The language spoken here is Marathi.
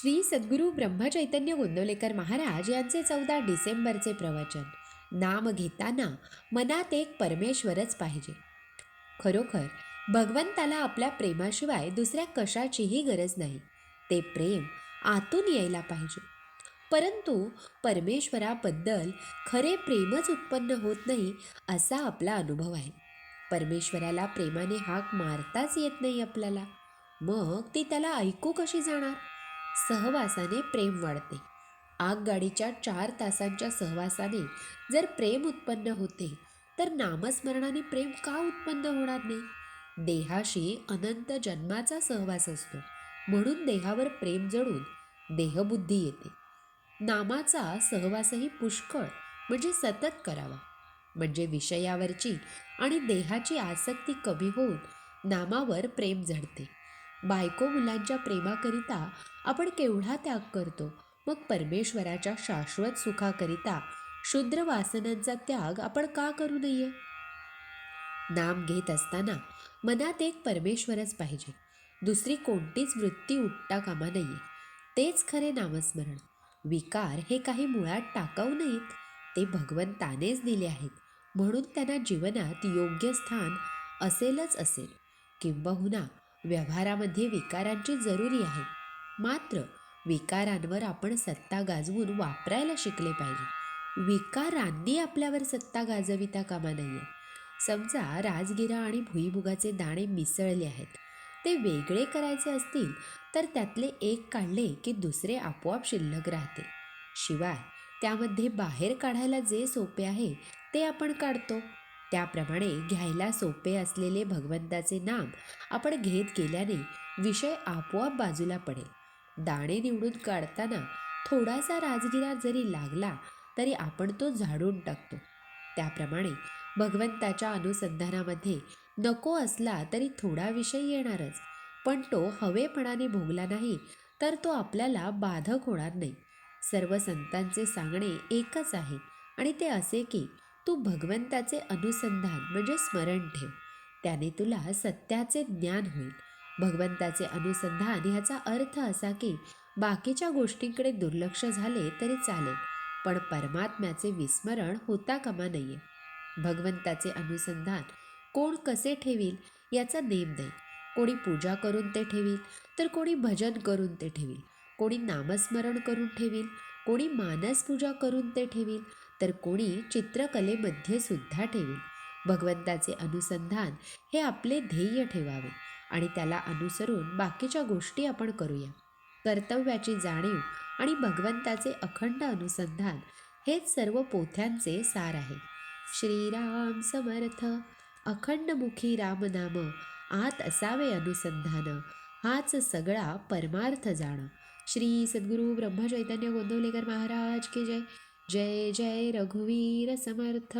श्री सद्गुरू ब्रह्मचैतन्य गोंदवलेकर महाराज यांचे चौदा डिसेंबरचे प्रवचन. नाम घेताना मनात एक परमेश्वरच पाहिजे. खरोखर भगवंताला आपल्या प्रेमाशिवाय दुसऱ्या कशाचीही गरज नाही. ते प्रेम आतून यायला पाहिजे. परंतु परमेश्वराबद्दल खरे प्रेमच उत्पन्न होत नाही असा आपला अनुभव आहे. परमेश्वराला प्रेमाने हाक मारताच येत नाही आपल्याला. मग ती त्याला ऐकू कशी जाणार? सहवासाने प्रेम वाढते. आगगाडीच्या चार तासांच्या सहवासाने जर प्रेम उत्पन्न होते तर नामस्मरणाने प्रेम का उत्पन्न होणार नाही? देहाशी अनंत जन्माचा सहवास असतो. म्हणून देहावर प्रेम जडून देहबुद्धी येते. नामाचा सहवासही पुष्कळ म्हणजे सतत करावा. म्हणजे विषयावरची आणि देहाची आसक्ती कमी होऊन नामावर प्रेम जडते बायको मुलांच्या प्रेमाकरिता आपण केवढा त्याग करतो? मग परमेश्वराच्या शाश्वत सुखाकरिता शूद्र वासनांचा त्याग आपण का करू नये? नाम घेत असताना मनात एक परमेश्वरच पाहिजे. दुसरी कोणतीच वृत्ती उठता कामा नये. तेच खरे नामस्मरण. विकार हे काही मुळात टाकाऊ नाहीत ते भगवंतानेच दिले आहेत. म्हणून त्यांना जीवनात योग्य स्थान असेलच असेल. किंबहुना व्यवहारामध्ये विकारांची जरुरी आहे. मात्र विकारांवर आपण सत्ता गाजवून वापरायला शिकले पाहिजे. विकारांनी आपल्यावर सत्ता गाजविता कामा नये. समजा राजगिरा आणि भुईमुगाचे दाणे मिसळले आहेत. ते वेगळे करायचे असतील तर त्यातले एक काढले की दुसरे आपोआप शिल्लक राहते. शिवाय त्यामध्ये बाहेर काढायला जे सोपे आहे ते आपण काढतो. त्याप्रमाणे घ्यायला सोपे असलेले भगवंताचे नाम आपण घेत गेल्याने विषय आपोआप बाजूला पडेल. दाणे निवडून काढताना थोडासा राजगिरा जरी लागला तरी आपण तो झाडून टाकतो. त्याप्रमाणे भगवंताच्या अनुसंधानामध्ये नको असला तरी थोडा विषय येणारच. पण तो हवेपणाने भोगला नाही तर तो आपल्याला बाधक होणार नाही. सर्व संतांचे सांगणे एकच आहे आणि ते असे की तू भगवंताचे अनुसंधान म्हणजे स्मरण ठेव. त्याने तुला सत्याचे ज्ञान होईल. भगवंताचे अनुसंधान ह्याचा अर्थ असा की बाकीच्या गोष्टींकडे दुर्लक्ष झाले तरी चालेल पण परमात्म्याचे विस्मरण होता कामा नये. भगवंताचे अनुसंधान कोण कसे ठेवील याचा नेम नाही. कोणी पूजा करून ते ठेवील तर कोणी भजन करून ते ठेवील. कोणी नामस्मरण करून ठेवील कोणी मानसपूजा करून ते ठेवील तर कोणी चित्रकलेमध्ये सुद्धा ठेवील. भगवंताचे अनुसंधान हे आपले ध्येय ठेवावे आणि त्याला अनुसरून बाकीच्या गोष्टी आपण करूया. कर्तव्याची जाणीव आणि भगवंताचे अखंड अनुसंधान हेच सर्व पोथ्यांचे सार आहे. श्रीराम समर्थ. अखंडमुखी रामनाम आत असावे अनुसंधान. हाच सगळा परमार्थ जाणं. श्री सद्गुरू ब्रह्मचैतन्य गोंदवलेकर महाराज की जय. जय जय रघुवीर समर्थ।